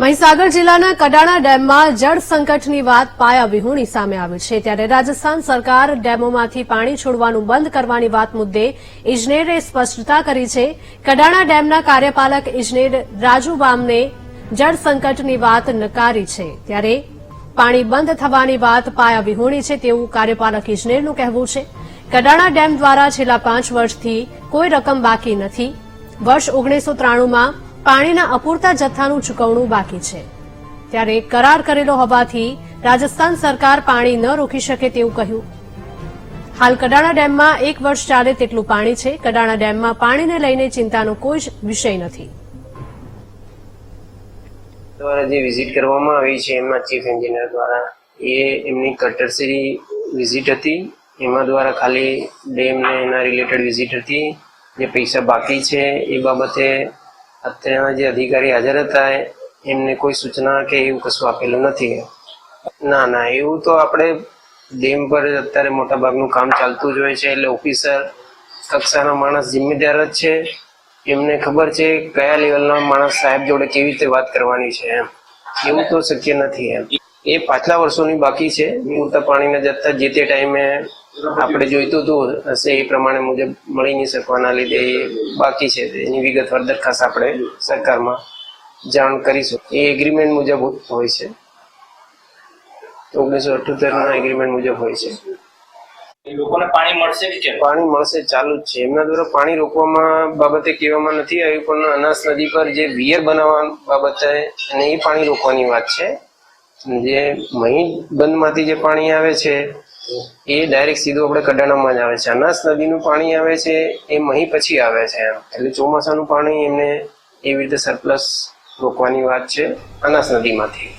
મહીસાગર જિલ્લાના કડાણા ડેમમાં જળ સંકટની વાત પાયા વિહોણી સામે આવી છે. ત્યારે રાજસ્થાન સરકાર ડેમોમાંથી પાણી છોડવાનું બંધ કરવાની વાત મુદ્દે ઇજનેરે સ્પષ્ટતા કરી છે. કડાણા ડેમના કાર્યપાલક ઇજનેર રાજુ બામને જળ સંકટની વાત નકારી છે. ત્યારે પાણી બંધ થવાની વાત પાયા વિહોણી છે તેવું કાર્યપાલક ઇજનેરનું કહેવું છે. કડાણા ડેમ દ્વારા છેલ્લા પાંચ વર્ષથી કોઈ રકમ બાકી નથી. વર્ષ ઓગણીસો ત્રાણુંમાં પાણીના અપૂરતા જથ્થાનું ચૂકવણું બાકી છે. ત્યારે કરાર કરેલો હોવાથી રાજસ્થાન સરકાર પાણી ન રોકી શકે તેવું કહ્યું. હાલ કડાણા ડેમમાં એક વર્ષ ચાલે તેટલું પાણી છે. કડાણા ડેમમાં પાણીને લઈને ચિંતાનો કોઈ જ વિષય નથી. દ્વારા જે વિઝિટ કરવામાં આવી છે, એમાં ચીફ એન્જિનિયર દ્વારા, એ એમની કટરસરી વિઝિટ હતી. એમાં દ્વારા ખાલી ડેમને એના રિલેટેડ વિઝિટ હતી. જે પૈસા બાકી છે, એ બાબતે અત્યારના જે અધિકારી હાજર હતા, એમને કોઈ સૂચના કે એવું કશું આપેલું નથી. ના ના, એવું તો આપણે ડેમ પર અત્યારે મોટાભાગનું કામ ચાલતું જ હોય છે. એટલે ઓફિસર, કક્ષાનો માણસ જિમ્મેદાર જ છે. એમને ખબર છે કયા લેવલના માણસ સાહેબ જોડે કેવી રીતે વાત કરવાની છે એમ. એવું તો શક્ય નથી એમ. એ પાછલા વર્ષોની બાકી છે. પૂરતા પાણીના જથ્થા જે તે ટાઈમે આપણે જોઈતું હતું હશે એ પ્રમાણે મુજબ મળી નહીં શકવાના લીધે એ બાકી છે. એની વિગતવાર દરખાસ્ત આપણે સરકારમાં જાણ કરીશું. એ એગ્રીમેન્ટ મુજબ હોય છે. ઓગણીસો અઠ્યોતેરના એગ્રીમેન્ટ મુજબ હોય છે. લોકોને પાણી મળશે કે પાણી મળશે ચાલુ જ છે. એમના દ્વારા પાણી રોકવામાં બાબતે કહેવામાં નથી આવ્યું પણ અનાસ નદી પર જે વિયર બનાવવા બાબતે અને એ પાણી રોકવાની વાત છે. જે મહી બંધમાંથી જે પાણી આવે છે, એ ડાયરેક્ટ સીધું આપણે કડાણામાં જ આવે છે. અનાસ નદીનું પાણી આવે છે, એ મહી પછી આવે છે એમ. એટલે ચોમાસાનું પાણી એમને એવી રીતે સરપ્લસ રોકવાની વાત છે અનાસ નદીમાંથી.